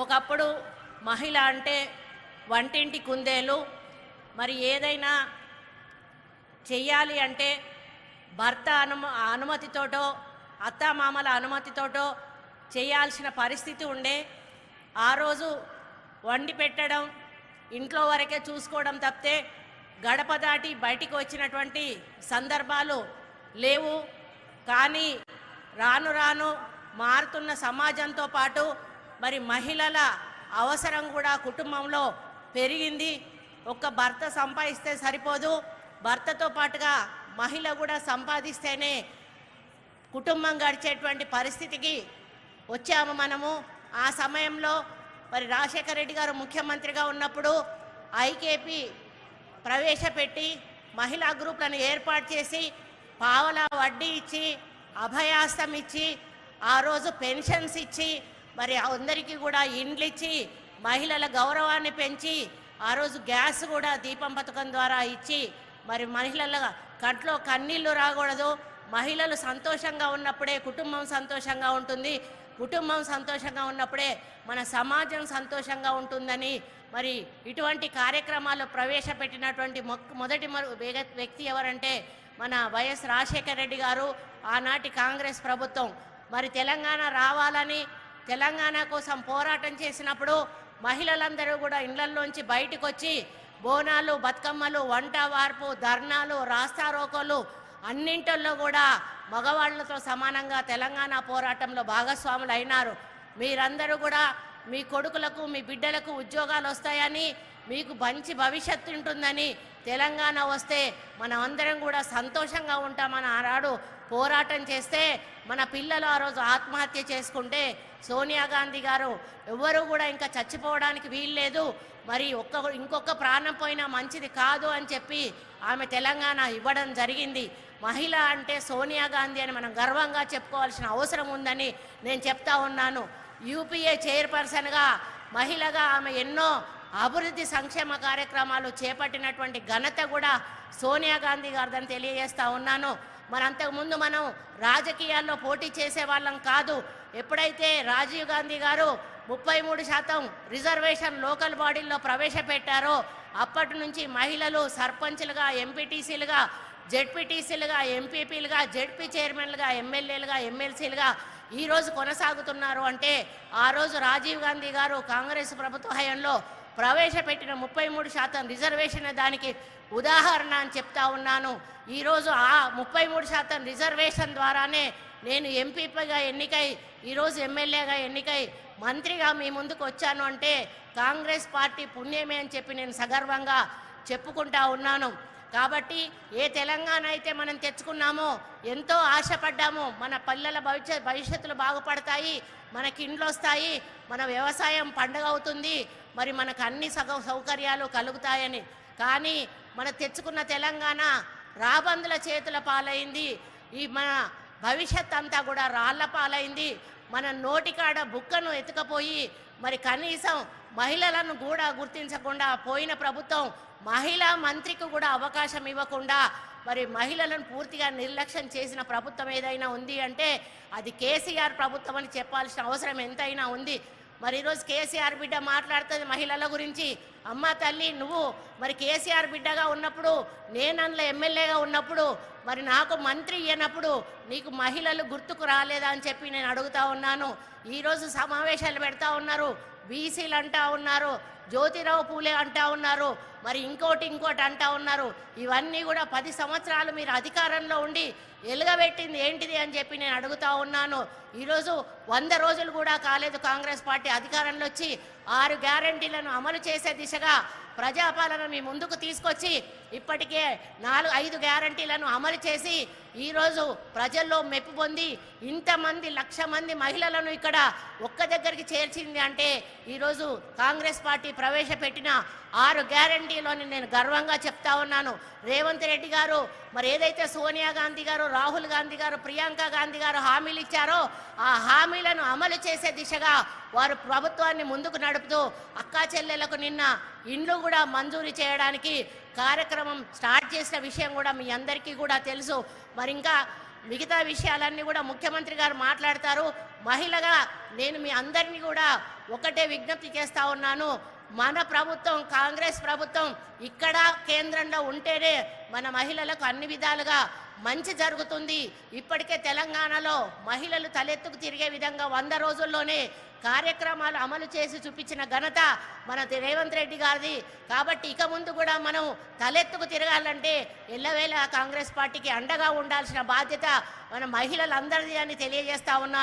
ఒకప్పుడు మహిళ అంటే వంటింటి కుందేలు మరి ఏదైనా చెయ్యాలి అంటే భర్త అనుమ అనుమతితోటో అత్తామామల అనుమతితోటో చేయాల్సిన పరిస్థితి ఉండే. ఆ రోజు వండి పెట్టడం ఇంట్లో వరకే చూసుకోవడం తప్పితే గడప దాటి బయటికి వచ్చినటువంటి సందర్భాలు లేవు. కానీ రాను రాను మారుతున్న సమాజంతో పాటు మరి మహిళల అవసరం కూడా కుటుంబంలో పెరిగింది. ఒక్క భర్త సంపాదిస్తే సరిపోదు. భర్తతో పాటుగా మహిళ కూడా సంపాదిస్తేనే కుటుంబం గడిచేటువంటి పరిస్థితికి వచ్చాము మనము. ఆ సమయంలో మరి రాజశేఖర రెడ్డి గారు ముఖ్యమంత్రిగా ఉన్నప్పుడు ఐకేపీ ప్రవేశపెట్టి మహిళా గ్రూపులను ఏర్పాటు చేసి పావలా వడ్డీ ఇచ్చి అభయాస్తం ఇచ్చి ఆ రోజు పెన్షన్స్ ఇచ్చి మరి అందరికీ కూడా ఇండ్లు ఇచ్చి మహిళల గౌరవాన్ని పెంచి ఆ రోజు గ్యాస్ కూడా దీపం పథకం ద్వారా ఇచ్చి మరి మహిళల కంట్లో కన్నీళ్ళు రాకూడదు. మహిళలు సంతోషంగా ఉన్నప్పుడే కుటుంబం సంతోషంగా ఉంటుంది. కుటుంబం సంతోషంగా ఉన్నప్పుడే మన సమాజం సంతోషంగా ఉంటుందని మరి ఇటువంటి కార్యక్రమాలు ప్రవేశపెట్టినటువంటి మొక్- మొదటి మరు- వ్యక్తి ఎవరంటే మన వైఎస్ రాజశేఖర రెడ్డి గారు. ఆనాటి కాంగ్రెస్ ప్రభుత్వం. మరి తెలంగాణ రావాలని తెలంగాణ కోసం పోరాటం చేసినప్పుడు మహిళలందరూ కూడా ఇళ్ళలోంచి బయటకు వచ్చి బోనాలు బతుకమ్మలు వంట వార్పు ధర్నాలు రాస్తారోకోలు అన్నింటిల్లో కూడా మగవాళ్ళతో సమానంగా తెలంగాణ పోరాటంలో భాగస్వాములు అయినారు మీరందరూ కూడా మీ కొడుకులకు మీ బిడ్డలకు ఉద్యోగాలు వస్తాయని మీకు మంచి భవిష్యత్తు ఉంటుందని తెలంగాణ వస్తే మనం అందరం కూడా సంతోషంగా ఉంటామని ఆనాడు పోరాటం చేస్తే మన పిల్లలు ఆ రోజు ఆత్మహత్య చేసుకుంటే సోనియా గాంధీ గారు ఎవ్వరూ కూడా ఇంకా చచ్చిపోవడానికి వీల్లేదు. మరి ఒక్క ఇంకొక ప్రాణం పోయినా మంచిది కాదు అని చెప్పి ఆమె తెలంగాణ ఇవ్వడం జరిగింది. మహిళ అంటే సోనియా గాంధీ అని మనం గర్వంగా చెప్పుకోవాల్సిన అవసరం ఉందని నేను చెప్తా ఉన్నాను. యూపీఏ చైర్పర్సన్గా మహిళగా ఆమె ఎన్నో అభివృద్ధి సంక్షేమ కార్యక్రమాలు చేపట్టినటువంటి ఘనత కూడా సోనియా గాంధీ గారిదని తెలియజేస్తా ఉన్నాను. మరి అంతకుముందు మనం రాజకీయాల్లో పోటీ చేసే వాళ్ళం కాదు. ఎప్పుడైతే రాజీవ్ గాంధీ గారు ముప్పై మూడు శాతం రిజర్వేషన్ లోకల్ బాడీల్లో ప్రవేశపెట్టారో అప్పటి నుంచి మహిళలు సర్పంచ్లుగా ఎంపీటీసీలుగా జెడ్పీటీసీలుగా ఎంపీపీలుగా జెడ్పీ చైర్మన్లుగా ఎమ్మెల్యేలుగా ఎమ్మెల్సీలుగా ఈరోజు కొనసాగుతున్నారు అంటే ఆ రోజు రాజీవ్ గాంధీ గారు కాంగ్రెస్ ప్రభుత్వ హయంలో ప్రవేశపెట్టిన ముప్పై మూడు శాతం రిజర్వేషన్ దానికి ఉదాహరణ అని చెప్తా ఉన్నాను. ఈరోజు ఆ ముప్పై మూడు శాతం రిజర్వేషన్ ద్వారానే నేను ఎంపీపీగా ఎన్నికై ఈరోజు ఎమ్మెల్యేగా ఎన్నికై మంత్రిగా మీ ముందుకు వచ్చాను అంటే కాంగ్రెస్ పార్టీ పుణ్యమే అని చెప్పి నేను సగర్వంగా చెప్పుకుంటా ఉన్నాను. కాబట్టి ఏ తెలంగాణ అయితే మనం తెచ్చుకున్నామో ఎంతో ఆశపడ్డాము మన పిల్లల భవిష్యత్ భవిష్యత్తులు బాగుపడతాయి. మనకి ఇండ్లు వస్తాయి మన వ్యవసాయం పండుగ అవుతుంది మరి మనకు అన్ని సగ సౌకర్యాలు కలుగుతాయని. కానీ మన తెచ్చుకున్న తెలంగాణ రాబందుల చేతుల పాలైంది ఈ మన భవిష్యత్ అంతా కూడా రాళ్ళ పాలైంది. మన నోటికాడ బుక్కను ఎత్తుకపోయి మరి కనీసం మహిళలను కూడా గుర్తించకుండా పోయిన ప్రభుత్వం మహిళా మంత్రికి కూడా అవకాశం ఇవ్వకుండా మరి మహిళలను పూర్తిగా నిర్లక్ష్యం చేసిన ప్రభుత్వం ఏదైనా ఉంది అంటే అది కేసీఆర్ ప్రభుత్వం అని చెప్పాల్సిన అవసరం ఎంతైనా ఉంది. మరి ఈరోజు కేసీఆర్ బిడ్డ మాట్లాడుతుంది మహిళల గురించి. అమ్మ తల్లి నువ్వు మరి కేసీఆర్ బిడ్డగా ఉన్నప్పుడు నేను అందులో ఎమ్మెల్యేగా ఉన్నప్పుడు మరి నాకు మంత్రి ఇయ్యనప్పుడు నీకు మహిళలు గుర్తుకు రాలేదా అని చెప్పి నేను అడుగుతా ఉన్నాను. ఈరోజు సమావేశాలు పెడతా ఉన్నారు బీసీలు అంటా ఉన్నారు. జ్యోతిరావు పూలే అంటా ఉన్నారు. మరి ఇంకోటి ఇంకోటి అంటా ఉన్నారు. ఇవన్నీ కూడా పది సంవత్సరాలు మీరు అధికారంలో ఉండి ఎలుగబెట్టింది ఏంటిది అని చెప్పి నేను అడుగుతా ఉన్నాను. ఈరోజు వంద రోజులు కూడా కాలేదు కాంగ్రెస్ పార్టీ అధికారంలో వచ్చి ఆరు గ్యారంటీలను అమలు చేసే దిశగా ప్రజాపాలన మీ ముందుకు తీసుకొచ్చి ఇప్పటికే నాలుగు ఐదు గ్యారంటీలను అమలు చేసి ఈరోజు ప్రజల్లో మెప్పు పొంది ఇంతమంది లక్ష మంది మహిళలను ఇక్కడ ఒక్క దగ్గరికి చేర్చింది అంటే ఈరోజు కాంగ్రెస్ పార్టీ ప్రవేశపెట్టిన ఆరు గ్యారంటీలోని నేను గర్వంగా చెప్తా ఉన్నాను. రేవంత్ రెడ్డి గారు మరి ఏదైతే సోనియా గాంధీ గారు రాహుల్ గాంధీ గారు ప్రియాంక గాంధీ గారు హామీలు ఇచ్చారో ఆ హామీలను అమలు చేసే దిశగా వారు ప్రభుత్వాన్ని ముందుకు నడుపుతూ అక్కా చెల్లెలకు నిన్న ఇండ్లు కూడా మంజూరు చేయడానికి కార్యక్రమం స్టార్ట్ చేసిన విషయం కూడా మీ అందరికీ కూడా తెలుసు. మరి ఇంకా మిగతా విషయాలన్నీ కూడా ముఖ్యమంత్రి గారు మాట్లాడతారు. మహిళగా నేను మీ అందరినీ కూడా ఒకటే విజ్ఞప్తి చేస్తా ఉన్నాను. మన ప్రభుత్వం కాంగ్రెస్ ప్రభుత్వం ఇక్కడ కేంద్రంలో ఉంటేనే మన మహిళలకు అన్ని విధాలుగా మంచి జరుగుతుంది. ఇప్పటికే తెలంగాణలో మహిళలు తలెత్తుకు తిరిగే విధంగా వంద రోజుల్లోనే కార్యక్రమాలు అమలు చేసి చూపించిన ఘనత మన రేవంత్ రెడ్డి గారిది. కాబట్టి ఇక ముందు కూడా మనం తలెత్తుకు తిరగాలంటే ఎల్లవేళ కాంగ్రెస్ పార్టీకి అండగా ఉండాల్సిన బాధ్యత మన మహిళలందరిది అని తెలియజేస్తా ఉన్నాను.